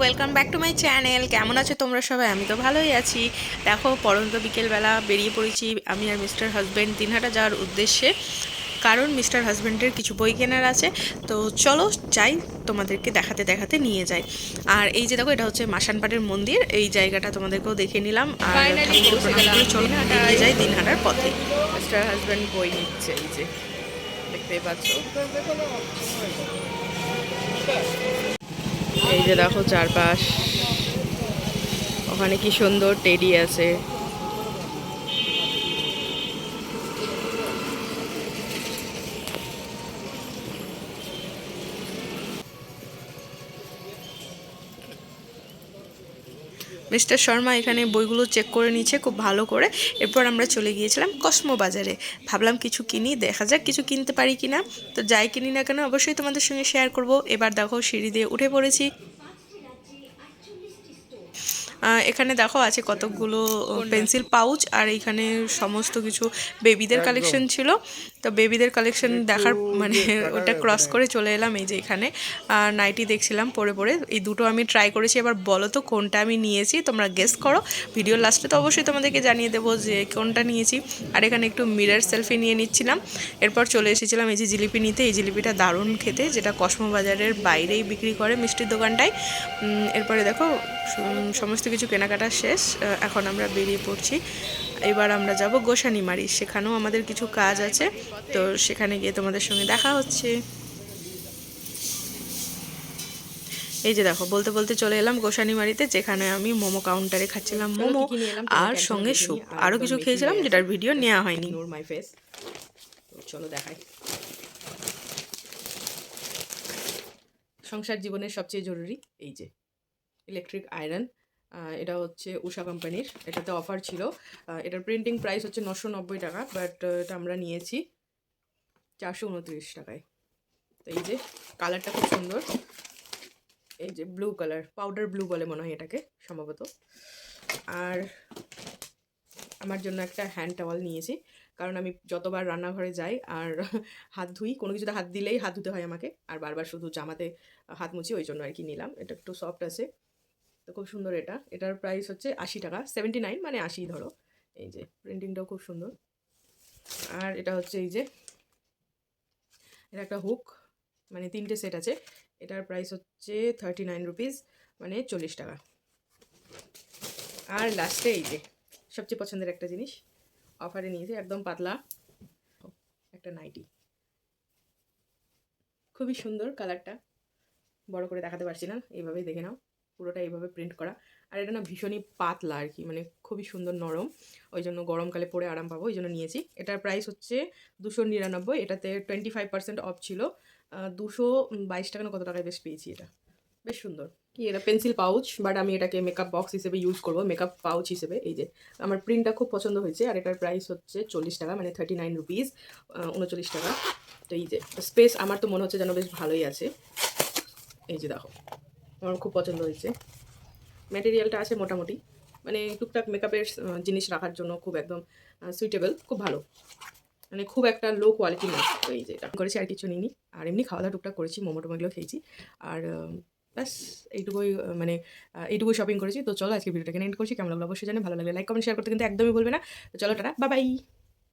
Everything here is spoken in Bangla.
Welcome back to my channel কেমন আছো তোমরা সবাই? আমি তো ভালোই আছি। দেখো পরন্ত বিকেলবেলা বেরিয়ে পড়েছি আমি আর মিস্টার হাজব্যান্ড দিনহাটা যাওয়ার উদ্দেশ্যে। কারণ মিস্টার হাজব্যান্ডের কিছু বই কেনার আছে। তো চলো যাই তোমাদেরকে দেখাতে দেখাতে নিয়ে যাই। আর এই যে দেখো এটা হচ্ছে মাসানপাড়ের মন্দির। এই জায়গাটা তোমাদেরকেও দেখে নিলাম। আর চলো। এগিয়ে যাই দিনহাটার পথে। মিস্টার হাজব্যান্ড বই নিচ্ছে এই যে। দেখতেই পাচ্ছ? এই যে দেখো চারপাশ। ওখানে কি সুন্দর টেডি আছে। মিস্টার শর্মা এখানে বইগুলো চেক করে নিচ্ছে খুব ভালো করে। এরপর আমরা চলে গিয়েছিলাম কসমো বাজারে। ভাবলাম কিছু কিনি, দেখা যাক কিছু কিনতে পারি কিনা। তো যাই কিনি না কেন, অবশ্যই তোমাদের সঙ্গে শেয়ার করব। এবার দেখো সিঁড়ি দিয়ে উঠে পড়েছি। এখানে দেখো আছে কতগুলো পেন্সিল পাউচ আর এখানে সমস্ত কিছু বেবিদের কালেকশন ছিল। তো বেবিদের কালেকশন দেখার মানে ওটা ক্রস করে চলে এলাম এই যে এখানে। আর নাইটি দেখছিলাম পরে পরে। এই দুটো আমি ট্রাই করেছি। এবার বলো তো কোনটা আমি নিয়েছি? তোমরা গেস করো। ভিডিওর লাস্টে তো অবশ্যই তোমাদেরকে জানিয়ে দেবো যে কোনটা নিয়েছি। আর এখানে একটু মিরর সেলফি নিয়ে নিচ্ছিলাম। এরপর চলে এসেছিলাম এই যে জিলিপি নিতে। এই জিলিপিটা দারুণ খেতে যেটা কসমো বাজারের বাইরেই বিক্রি করে মিষ্টির দোকানটায়। এরপরে দেখো সমস্ত কিছু কেনাকাটা শেষ এখন আমরা বেরিয়ে পড়ছি। এবার আমরা যাব গোসানিমারি সেখানেও আমাদের কিছু কাজ আছে তো সেখানে গিয়ে তোমাদের সঙ্গে দেখা হচ্ছে। এই যে দেখো বলতে বলতে চলে এলাম গোসানিমারিতে যেখানে আমি মোমো কাউন্টারে খাচ্ছিলাম মোমো আর সঙ্গে স্যুপ। আরও কিছু খেয়েছিলাম যেটার ভিডিও নেওয়া হয়নি। চলো দেখাই। সংসার জীবনের সবচেয়ে জরুরি এই যে ইলেকট্রিক আয়রন এটা হচ্ছে উষা কোম্পানির। এটাতে অফার ছিল। এটার প্রিন্টিং প্রাইস হচ্ছে নশো নব্বই টাকা বাট এটা আমরা নিয়েছি চারশো উনত্রিশ টাকায়। তো এই যে কালারটা খুব সুন্দর। এই যে ব্লু কালার পাউডার ব্লু বলে মনে হয় এটাকে, সম্ভবত। আর আমার জন্য একটা হ্যান্ড টাওয়াল নিয়েছি, কারণ আমি যতবার রান্নাঘরে যাই আর হাত ধুই, কোনো কিছুতে হাত দিলেই হাত ধুতে হয় আমাকে। আর বারবার শুধু জামাতে হাত মুছি, ওই জন্য আর কি নিলাম। এটা একটু সফট আছে। তো খুব সুন্দর এটা। এটার প্রাইস হচ্ছে আশি টাকা সেভেন্টি নাইন মানে আশি ধরো। এই যে প্রিন্টিংটাও খুব সুন্দর। আর এটা হচ্ছে এই যে, এটা একটা হুক মানে তিনটে সেট আছে। এটার প্রাইস হচ্ছে থার্টি নাইন রুপিস মানে চল্লিশ টাকা। আর লাস্টে এই যে, সবচেয়ে পছন্দের একটা জিনিস অফারে নিয়েছে একদম পাতলা, একটা নাইটি। খুবই সুন্দর কালারটা বড় করে দেখাতে পারছি না, এইভাবেই দেখে নাও। পুরোটা এইভাবে প্রিন্ট করা। আর এটা না ভীষণই পাতলা আর কি মানে খুবই সুন্দর নরম। ওই জন্য গরমকালে পরে আরাম পাবো, ওই জন্য নিয়েছি। এটার প্রাইস হচ্ছে দুশো নিরানব্বই, এটাতে টোয়েন্টি ফাইভ পার্সেন্ট অফ ছিল দুশো বাইশ টাকা না কত টাকায় বেশ পেয়েছি এটা। বেশ সুন্দর। কি এটা পেন্সিল পাউচ বাট আমি এটাকে মেকআপ বক্স হিসেবে ইউজ করব মেকআপ পাউচ হিসেবে। এই যে, আমার প্রিন্টটা খুব পছন্দ হয়েছে আর এটার প্রাইস হচ্ছে চল্লিশ টাকা মানে থার্টি নাইন রুপিস উনচল্লিশ টাকা। তো এই যে স্পেস আমার তো মনে হচ্ছে যেন বেশ ভালোই আছে। এই যে দেখো। আমার খুব পছন্দ হয়েছে। ম্যাটেরিয়ালটা আছে মোটামুটি। মানে টুকটাক মেকআপের জিনিস রাখার জন্য খুব একদম সুইটেবল খুব ভালো। মানে খুব একটা লো কোয়ালিটি না। তো এই যে এটা করেছি, আর কিছু নিইনি। আর এমনি খাওয়া দাওয়া টুকটাক করেছি, মোমো টোমোগুলো খেয়েছি। আর ব্যাস, এইটুকুই মানে এইটুকুই শপিং করেছি। তো চলো আজকে ভিডিওটাকে এন্ড করছি। কেমন লাগল অবশ্যই জানি ভালো লাগলে লাইক কমেন্ট শেয়ার করতে কিন্তু একদমই ভুলবে না। তো চলো, টাটা বাই